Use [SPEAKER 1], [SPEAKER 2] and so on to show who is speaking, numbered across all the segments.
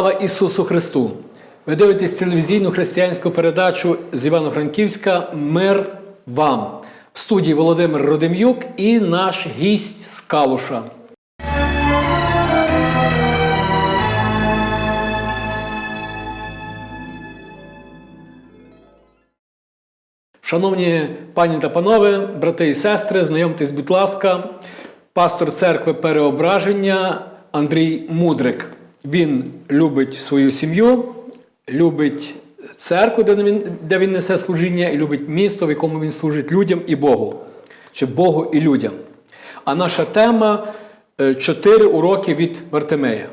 [SPEAKER 1] Слава Ісусу Христу! Ви дивитесь телевізійну християнську передачу з Івано-Франківська Мир вам в студії Володимир Родим'юк і наш гість з Калуша. Шановні пані та панове, брати і сестри, знайомтесь, будь ласка, пастор церкви Переображення Андрій Мудрик. Він любить свою сім'ю, любить церкву, де він, де він несе служіння, і любить місто, в якому він служить людям і Богу, чи Богу і людям. А наша тема е, чотири уроки від Вартимея.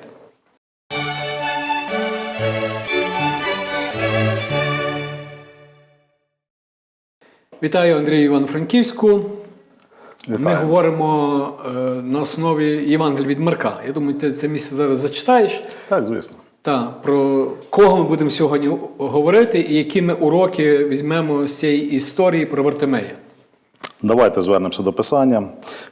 [SPEAKER 1] Вітаю Андрію Івано-Франківську. Ми говоримо е, на основі Євангелія від Марка. Я думаю, ти це місце зараз зачитаєш.
[SPEAKER 2] Так, звісно.
[SPEAKER 1] Та, про кого ми будемо сьогодні говорити і які ми уроки візьмемо з цієї історії про Вартимея.
[SPEAKER 2] Давайте звернемося до писання.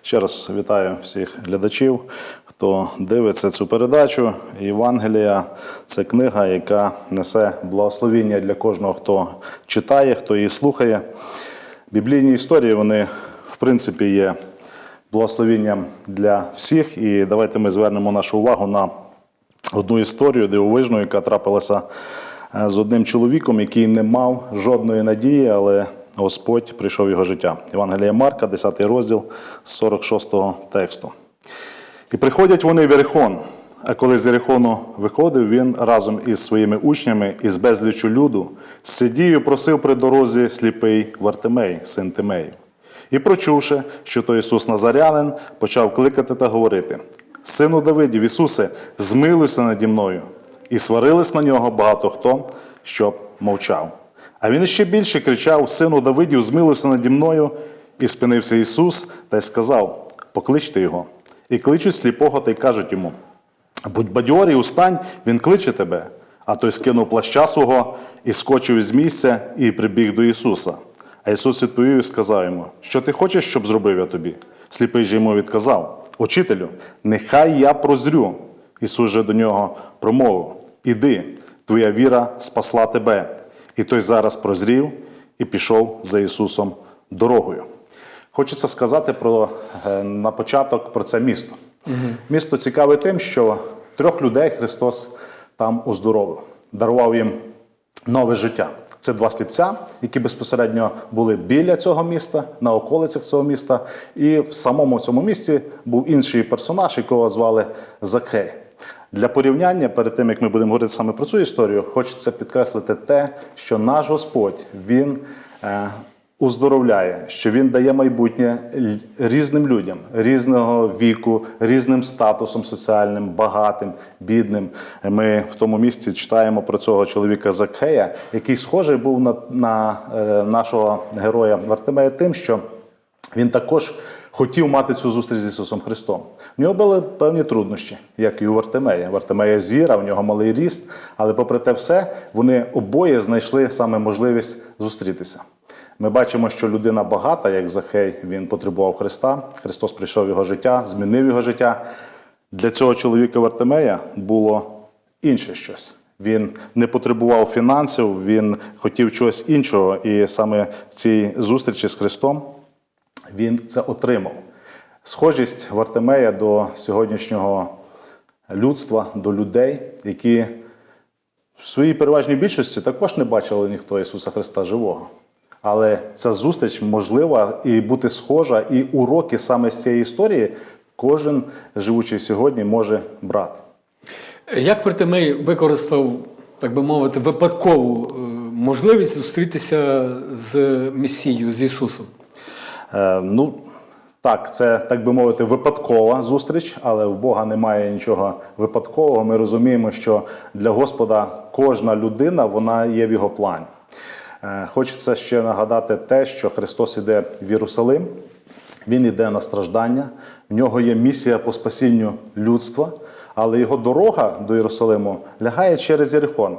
[SPEAKER 2] Ще раз вітаю всіх глядачів, хто дивиться цю передачу. Євангелія це книга, яка несе благословіння для кожного, хто читає, хто її слухає. Біблійні історії, вони, в принципі, є благословінням для всіх. І давайте ми звернемо нашу увагу на одну історію дивовижну, яка трапилася е, з одним чоловіком, який не мав жодної надії, але Господь прийшов в його життя. Євангелія Марка, 10 розділ з 46 тексту. І приходять вони в Єрихон. А коли з Єрихону виходив, він разом із своїми учнями із безлічу люду сидів і просив при дорозі сліпий Вартимей, син Тимеїв. І прочувши, що то Ісус Назарянин, почав кликати та говорити: Сину Давидів, Ісусе, змилуйся наді мною. І сварились на нього багато хто, щоб мовчав. А він ще більше кричав: Сину Давидів, змилуйся наді мною. І спинився Ісус та й сказав: Покличте його. І кличуть сліпого та й кажуть йому: Будь бадьорий, устань, він кличе тебе. А той скинув плаща свого і скочив із місця і прибіг до Ісуса. А Ісус відповів і сказав йому: Що ти хочеш, щоб зробив я тобі? Сліпий же йому відказав: Учителю, нехай я прозрю. Ісус же до нього промовив: Іди, твоя віра спасла тебе. І той зараз прозрів і пішов за Ісусом дорогою. Хочеться сказати про, е, на початок про це місто. Місто цікаве тим, що трьох людей Христос там оздоровив, дарував їм нове життя. Це два сліпця, які безпосередньо були біля цього міста, на околицях цього міста. І в самому цьому місті був інший персонаж, якого звали Закхей. Для порівняння, перед тим як ми будемо говорити саме про цю історію, хочеться підкреслити те, що наш Господь він е, уздоровляє, що він дає майбутнє різним людям, різного віку, різним статусом соціальним, багатим, бідним. Ми в тому місці читаємо про цього чоловіка Закхея, який схожий був на, на е, нашого героя Вартимея тим, що він також хотів мати цю зустріч з Ісусом Христом. В нього були певні труднощі, як і у Вартимея. Вартимея зіра, в нього малий ріст, але попри те все, вони обоє знайшли саме можливість зустрітися. Ми бачимо, що людина багата, як Захей, він потребував Христа. Христос прийшов його життя, змінив його життя. Для цього чоловіка Вартимея було інше щось. Він не потребував фінансів, він хотів чогось іншого. І саме в цій зустрічі з Христом він це отримав. Схожість Вартимея до сьогоднішнього людства, до людей, які в своїй переважній більшості також не бачили ніхто Ісуса Христа живого. Але ця зустріч можлива і бути схожа, і уроки саме з цієї історії кожен, живучий сьогодні, може брати.
[SPEAKER 1] Як Вартимей використав, так би мовити, випадкову е, можливість зустрітися з Месією, з Ісусом?
[SPEAKER 2] Е, ну, так, це, так би мовити, випадкова зустріч, але в Бога немає нічого випадкового. Ми розуміємо, що для Господа кожна людина вона є в його плані. Е, Хочеться ще нагадати те, що Христос іде в Єрусалим, Він іде на страждання, в нього є місія по спасінню людства, але його дорога до Єрусалиму лягає через Єрихон.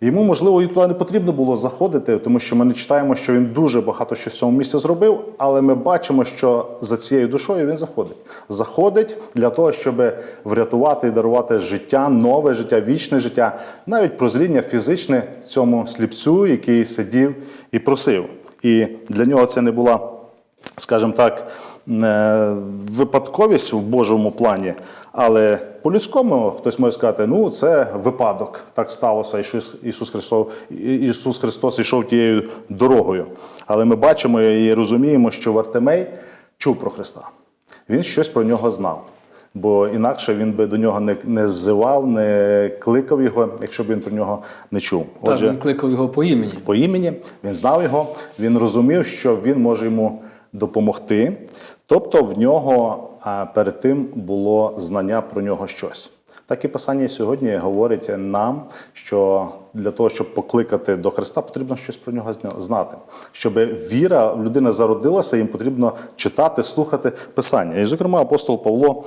[SPEAKER 2] Йому, можливо, і туди не потрібно було заходити, тому що ми не читаємо, що він дуже багато що в цьому місці зробив, але ми бачимо, що за цією душою він заходить. Заходить для того, щоб врятувати і дарувати життя, нове життя, вічне життя, навіть прозріння фізичне цьому сліпцю, який сидів і просив. І для нього це не була скажімо так, е, випадковість в Божому плані, але по-людському хтось може сказати, ну це випадок, так сталося. Ісус, Ісус, Христос, Ісус Христос йшов тією дорогою. Але ми бачимо і розуміємо, що Вартимей чув про Христа. Він щось про нього знав. Бо інакше він би до нього не, не взивав, не кликав його, якщо б він про нього не чув.
[SPEAKER 1] Так, він кликав його по імені.
[SPEAKER 2] по імені, він знав його, він розумів, що він може йому допомогти. Тобто в нього а, перед тим було знання про нього щось. Так і Писання сьогодні говорить нам, що для того, щоб покликати до Христа, потрібно щось про нього знати. Щоб віра в людини зародилася, їм потрібно читати, слухати Писання. І, зокрема, апостол Павло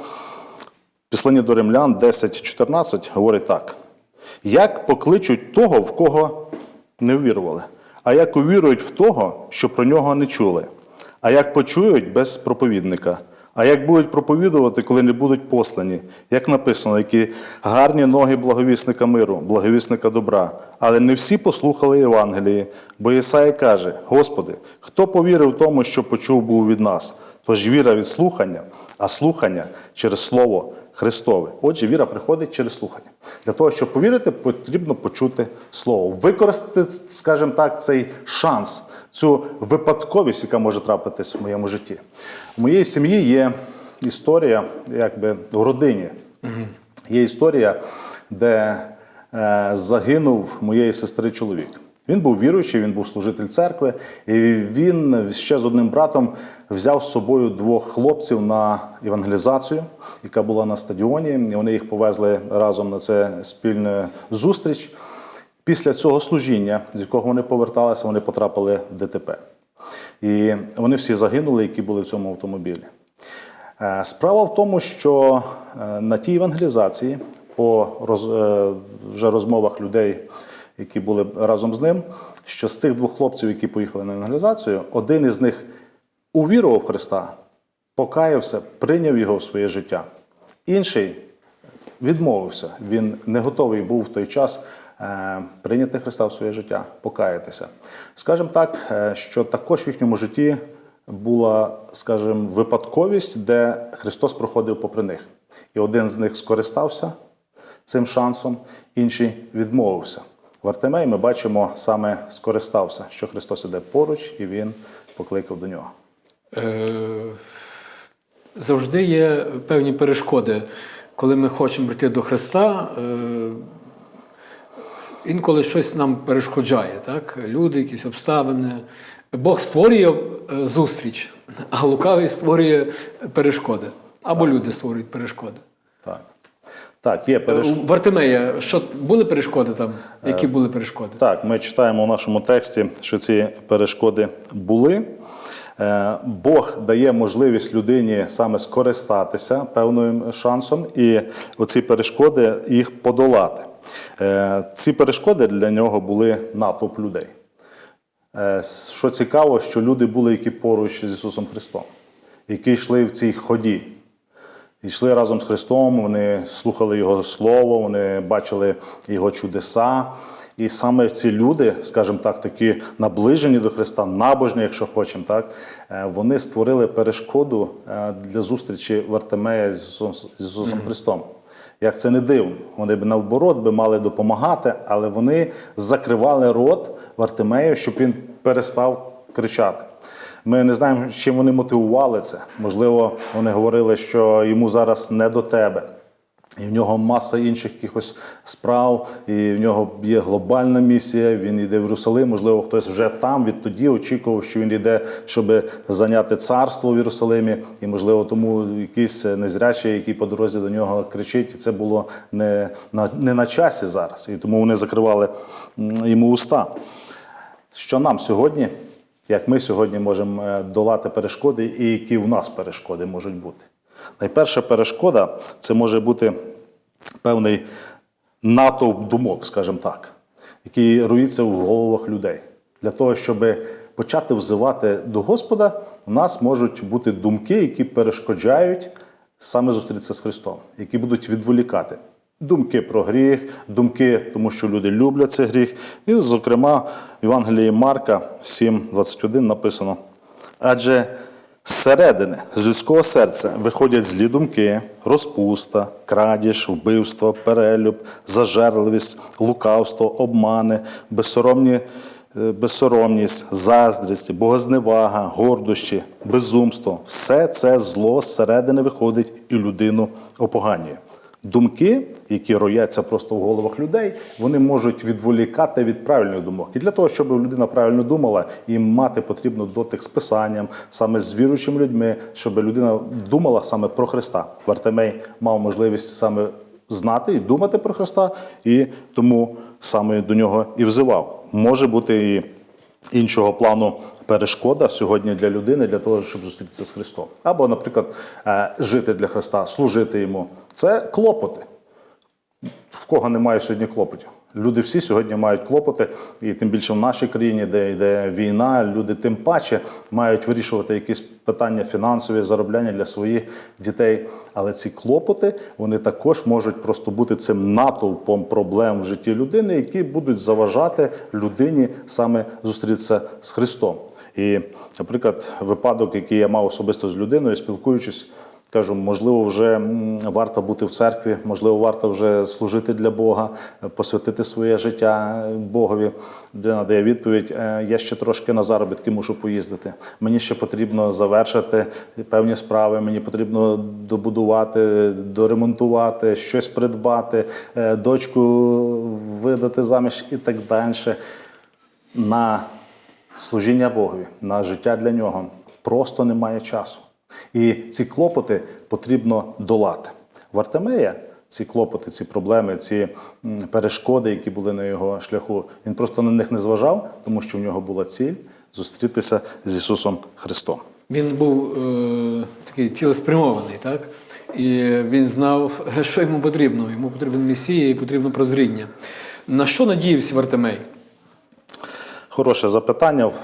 [SPEAKER 2] Післання до римлян 10.14 говорить так: як покличуть того, в кого не ввірували, а як увірують в того, що про нього не чули, а як почують без проповідника, а як будуть проповідувати, коли не будуть послані, як написано, які гарні ноги благовісника миру, благовісника добра, але не всі послухали Євангелії, бо Ісая каже: Господи, хто повірив тому, що почув був від нас? Тож віра від слухання, а слухання через Слово Христове. Отже, віра приходить через слухання. Для того, щоб повірити, потрібно почути Слово. Використати, скажімо так, цей шанс, цю випадковість, яка може трапитись в моєму житті. У моєї сім'ї є історія, якби в родині. Є історія, де е, загинув моєї сестри чоловік. Він був віруючий, він був служитель церкви, і він ще з одним братом взяв з собою двох хлопців на евангелізацію, яка була на стадіоні. І вони їх повезли разом на це спільну зустріч. Після цього служіння, з якого вони поверталися, вони потрапили в ДТП. І вони всі загинули, які були в цьому автомобілі. Е, Справа в тому, що е, на тій евангелізації, по роз, е, вже розмовах людей, які були разом з ним, що з цих двох хлопців, які поїхали на евангелізацію, один із них увірував Христа, покаявся, прийняв його в своє життя. Інший відмовився. Він не готовий був в той час прийняти Христа в своє життя, покаятися. Скажімо так, е, що також в їхньому житті була, скажімо, випадковість, де Христос проходив попри них. І один з них скористався цим шансом, інший відмовився. В Артемеї ми бачимо саме скористався, що Христос іде поруч, і Він покликав до нього.
[SPEAKER 1] Е, завжди є певні перешкоди, коли ми хочемо прийти до Христа. Е, інколи щось нам перешкоджає, так? люди, якісь обставини. Бог створює е, зустріч, а лукавий створює перешкоди. Або люди створюють перешкоди.
[SPEAKER 2] Так. Так, є перешкоди.
[SPEAKER 1] У Вартимея, що були перешкоди там? Які були перешкоди?
[SPEAKER 2] Так, ми читаємо в нашому тексті, що ці перешкоди були. Е, Бог дає можливість людині саме скористатися певним шансом, і оці перешкоди їх подолати. Е, Ці перешкоди для нього були натовп людей. Е, Що цікаво, що люди були, які поруч з Ісусом Христом, які йшли в цій ході. Йшли разом з Христом, вони слухали Його Слово, вони бачили Його чудеса. І саме ці люди, скажімо так, такі наближені до Христа, набожні, якщо хочемо, так, е, вони створили перешкоду е, для зустрічі Вартимея з Ісусом, з Ісусом Христом. Як це не дивно, вони б наоборот би мали допомагати, але вони закривали рот Вартимею, щоб він перестав кричати. Ми не знаємо, чим вони мотивували це. Можливо, вони говорили, що йому зараз не до тебе. І в нього маса інших якихось справ, і в нього є глобальна місія. Він йде в Єрусалим. Можливо, хтось вже там відтоді очікував, що він йде, щоб зайняти царство в Єрусалимі. І, можливо, тому якийсь незрячий, який по дорозі до нього кричить, і це було не на, не на часі зараз. І тому вони закривали йому уста. Що нам сьогодні, як ми сьогодні можемо е, долати перешкоди, і які в нас перешкоди можуть бути? Найперша перешкода це може бути певний натовп думок, скажімо так. який руїться в головах людей. Для того, щоб почати взивати до Господа, у нас можуть бути думки, які перешкоджають саме зустрітися з Христом, які будуть відволікати. Думки про гріх, думки, тому що люди люблять цей гріх. І, зокрема, в Євангелії Марка 7,21 написано: адже зсередини, з людського серця виходять злі думки, розпуста, крадіж, вбивство, перелюб, зажерливість, лукавство, обмани, безсоромні, е, безсоромність, заздрість, богозневага, гордощі, безумство. Все це зло зсередини виходить і людину опоганює. Думки, які рояться просто в головах людей, вони можуть відволікати від правильних думок. І для того, щоб людина правильно думала, їм мати потрібно дотик з писанням, саме з віруючими людьми, щоб людина думала саме про Христа. Вартемей мав можливість саме знати і думати про Христа, і тому саме до нього і взивав. Може бути і іншого плану перешкода сьогодні для людини для того, щоб зустрітися з Христом. Або, наприклад, е, жити для Христа, служити йому. Це клопоти. В кого немає сьогодні клопотів? Люди всі сьогодні мають клопоти, і тим більше в нашій країні, де йде війна, люди тим паче мають вирішувати якісь питання фінансові, заробляння для своїх дітей. Але ці клопоти вони також можуть просто бути цим натовпом проблем в житті людини, які будуть заважати людині саме зустрітися з Христом. І, наприклад, випадок, який я мав особисто з людиною, спілкуючись. Кажу, можливо, вже варто бути в церкві, можливо, варто вже служити для Бога, посвятити своє життя е, Богові. Людина дає відповідь: «Е, я ще трошки на заробітки мушу поїздити. Мені ще потрібно завершити певні справи, мені потрібно добудувати, доремонтувати, щось придбати, е, дочку видати заміж і так далі. На служіння Богові, на життя для нього просто немає часу. І ці клопоти потрібно долати. В Артемея ці клопоти, ці проблеми, ці перешкоди, які були на його шляху, він просто на них не зважав, тому що в нього була ціль зустрітися з Ісусом Христом.
[SPEAKER 1] Він був е, такий цілеспрямований, так? І він знав, що йому потрібно. Йому потрібен Месія і потрібно прозріння. На що надіявся Вартимей?
[SPEAKER 2] Хороше запитання в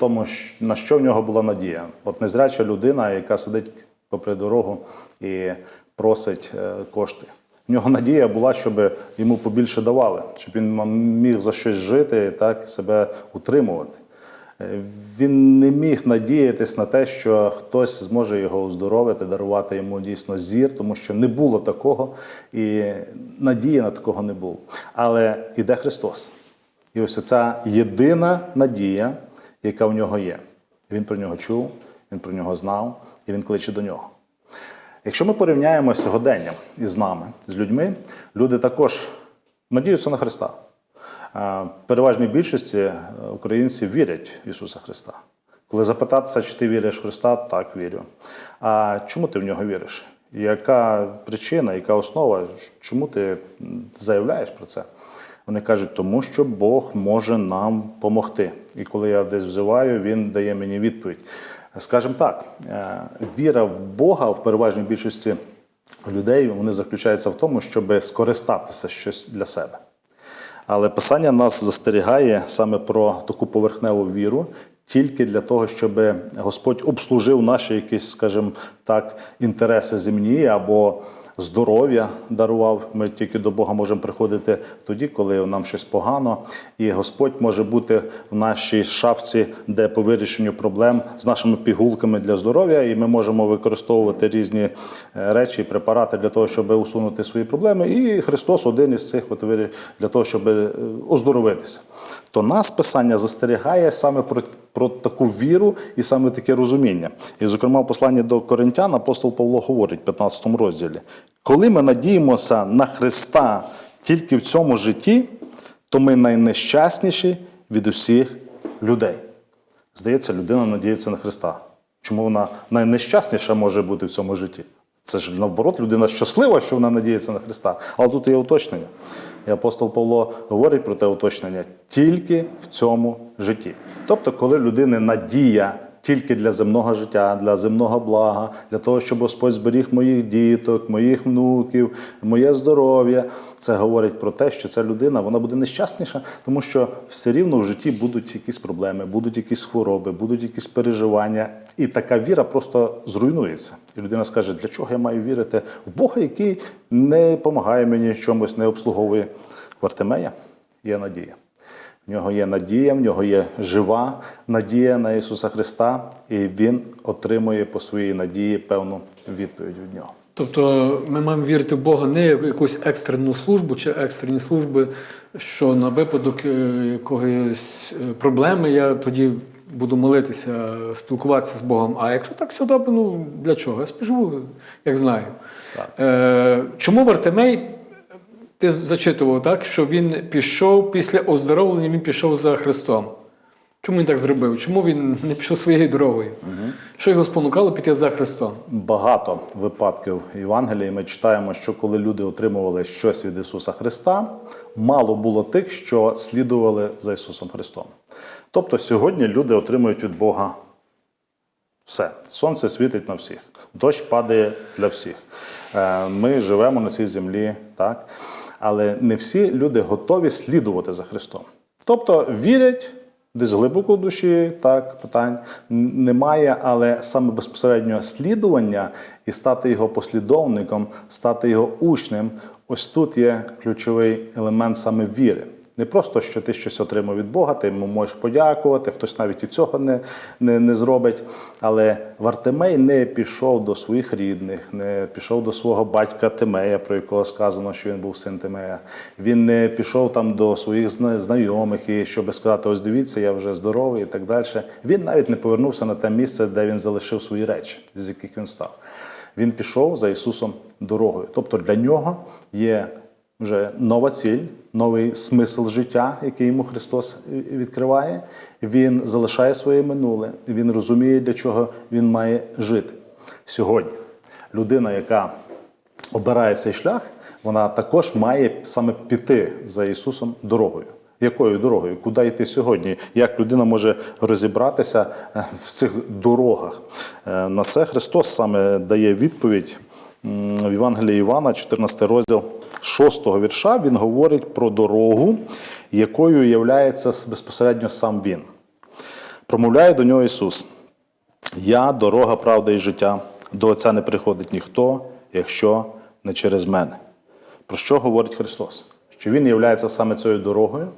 [SPEAKER 2] тому, на що в нього була надія. От незряча людина, яка сидить попри дорогу і просить е, кошти. В нього надія була, щоб йому побільше давали, щоб він міг за щось жити так, і себе утримувати. Е, Він не міг надіятись на те, що хтось зможе його оздоровити, дарувати йому дійсно зір, тому що не було такого, і надії на такого не було. Але іде Христос. І ось ця єдина надія, яка в нього є. Він про нього чув, він про нього знав, і він кличе до нього. Якщо ми порівняємо з сьогоденням із нами, з людьми, люди також надіються на Христа. Переважній більшості е, українців вірять в Ісуса Христа. Коли запитатися, чи ти віриш в Христа, так вірю. А чому ти в нього віриш? Яка причина, яка основа? Чому ти заявляєш про це? Вони кажуть, тому що Бог може нам допомогти. І коли я десь взиваю, Він дає мені відповідь. Скажімо так, е, віра в Бога в переважній більшості людей вони заключається в тому, щоб скористатися щось для себе. Але Писання нас застерігає саме про таку поверхневу віру, тільки для того, щоб Господь обслужив наші якісь, скажімо так, інтереси земні або здоров'я дарував. Ми тільки до Бога можемо приходити тоді, коли нам щось погано. І Господь може бути в нашій шафці, де по вирішенню проблем з нашими пігулками для здоров'я, і ми можемо використовувати різні е, речі, препарати для того, щоб усунути свої проблеми. І Христос один із цих от для того, щоб е, оздоровитися. То нас Писання застерігає саме про, про таку віру і саме таке розуміння. І, зокрема, в посланні до Коринтян апостол Павло говорить в 15 розділі: коли ми надіємося на Христа тільки в цьому житті, то ми найнещасніші від усіх людей. Здається, людина надіється на Христа. Чому вона найнещасніша може бути в цьому житті? Це ж наоборот, людина щаслива, що вона надіється на Христа. Але тут є уточнення. І апостол Павло говорить про те уточнення тільки в цьому житті. Тобто, коли людини надія тільки для земного життя, для земного блага, для того, щоб Господь зберіг моїх діток, моїх внуків, моє здоров'я. Це говорить про те, що ця людина вона буде нещасніша, тому що все рівно в житті будуть якісь проблеми, будуть якісь хвороби, будуть якісь переживання. І така віра просто зруйнується. І людина скаже, для чого я маю вірити в Бога, який не допомагає мені чомусь, не обслуговує. В Артемея є надія. В нього є надія, в нього є жива надія на Ісуса Христа, і Він отримує по своїй надії певну відповідь від нього.
[SPEAKER 1] Тобто ми маємо вірити в Бога не в якусь екстрену службу чи екстрені служби, що на випадок е, якоїсь е, проблеми я тоді буду молитися, спілкуватися з Богом. А якщо так все добре, ну для чого? Я споживу, як знаю.
[SPEAKER 2] Так.
[SPEAKER 1] Е, чому Вартемей, ти зачитував так, що він пішов після оздоровлення, він пішов за Христом. Чому він так зробив? Чому він не пішов своєю дорогою? Що його спонукало піти за Христом?
[SPEAKER 2] Багато випадків в Євангелії ми читаємо, що коли люди отримували щось від Ісуса Христа, мало було тих, що слідували за Ісусом Христом. Тобто сьогодні люди отримують від Бога все. Сонце світить на всіх, дощ падає для всіх. Е, Ми живемо на цій землі, так? Але не всі люди готові слідувати за Христом. Тобто вірять. Десь глибоко в душі, так, питань немає, але саме безпосередньо слідування і стати його послідовником, стати його учнем, ось тут є ключовий елемент саме віри. Не просто, що ти щось отримав від Бога, ти йому можеш подякувати, хтось навіть і цього не, не, не зробить. Але Вартимей не пішов до своїх рідних, не пішов до свого батька Тимея, про якого сказано, що він був син Тимея. Він не пішов там до своїх знайомих, і щоб сказати, ось дивіться, я вже здоровий і так далі. Він навіть не повернувся на те місце, де він залишив свої речі, з яких він став. Він пішов за Ісусом дорогою. Тобто для нього є вже нова ціль, новий смисл життя, який йому Христос відкриває. Він залишає своє минуле, він розуміє, для чого він має жити. Сьогодні людина, яка обирає цей шлях, вона також має саме піти за Ісусом дорогою. Якою дорогою? Куди йти сьогодні? Як людина може розібратися в цих дорогах? Е, На це Христос саме дає відповідь в Євангелії Івана, 14 розділ 6 вірша. Він говорить про дорогу, якою являється безпосередньо сам Він. Промовляє до нього Ісус: Я дорога, правда і життя. До Отця не приходить ніхто, якщо не через мене. Про що говорить Христос? Що Він є саме цією дорогою,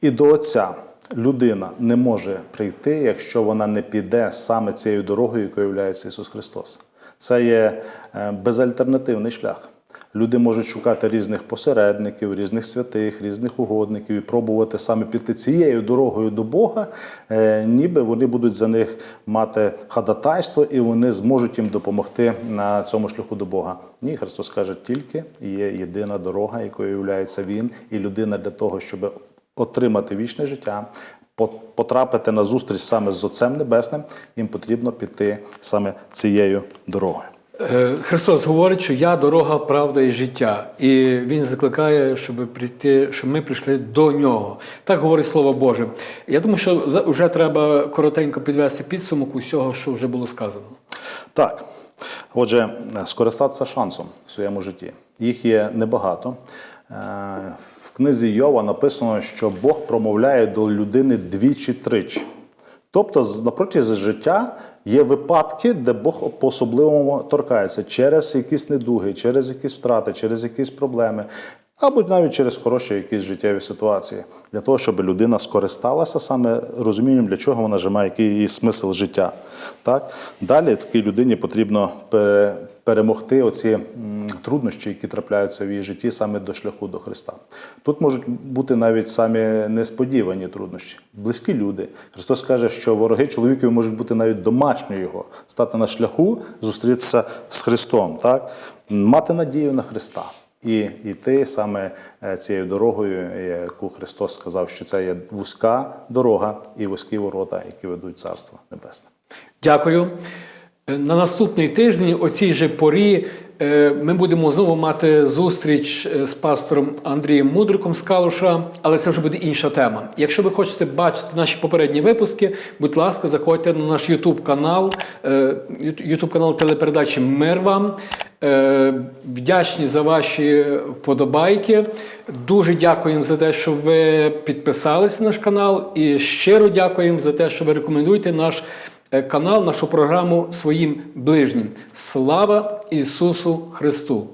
[SPEAKER 2] і до Отця людина не може прийти, якщо вона не піде саме цією дорогою, якою є Ісус Христос. Це є е, безальтернативний шлях. Люди можуть шукати різних посередників, різних святих, різних угодників і пробувати саме піти цією дорогою до Бога, е, ніби вони будуть за них мати ходатайство і вони зможуть їм допомогти на цьому шляху до Бога. Ні, Христос каже, тільки є єдина дорога, якою є Він, і людина для того, щоб отримати вічне життя. По- Потрапити на зустріч саме з Отцем Небесним, їм потрібно піти саме цією дорогою.
[SPEAKER 1] Е, Христос говорить, що я дорога, правда і життя. І Він закликає, щоб прийти, щоб ми прийшли до нього. Так говорить Слово Боже. Я думаю, що вже треба коротенько підвести підсумок усього, що вже було сказано.
[SPEAKER 2] Так, отже, скористатися шансом в своєму житті. Їх є небагато. Е, В книзі Йова написано, що Бог промовляє до людини двічі-тричі. Тобто, напротязі життя є випадки, де Бог по-особливому торкається через якісь недуги, через якісь втрати, через якісь проблеми, або навіть через хороші якісь життєві ситуації, для того, щоб людина скористалася саме розумінням, для чого вона живе, який її смисл життя. Так? Далі такій людині потрібно пере- перемогти оці труднощі, які трапляються в її житті саме до шляху до Христа. Тут можуть бути навіть самі несподівані труднощі, близькі люди. Христос каже, що вороги чоловікові можуть бути навіть домашні його, стати на шляху, зустрітися з Христом, так? мати надію на Христа. І йти саме е, цією дорогою, яку Христос сказав, що це є вузька дорога і вузькі ворота, які ведуть Царство Небесне.
[SPEAKER 1] Дякую. Е, На наступний тиждень, о цій же порі, Е, Ми будемо знову мати зустріч з пастором Андрієм Мудриком з Калуша, але це вже буде інша тема. Якщо ви хочете бачити наші попередні випуски, будь ласка, заходьте на наш YouTube канал, YouTube канал телепередачі Мир вам. Е, Вдячні за ваші вподобайки. Дуже дякуємо за те, що ви підписалися на наш канал, і щиро дякуємо за те, що ви рекомендуєте наш е, канал, нашу програму своїм ближнім. Слава Ісусу Христу!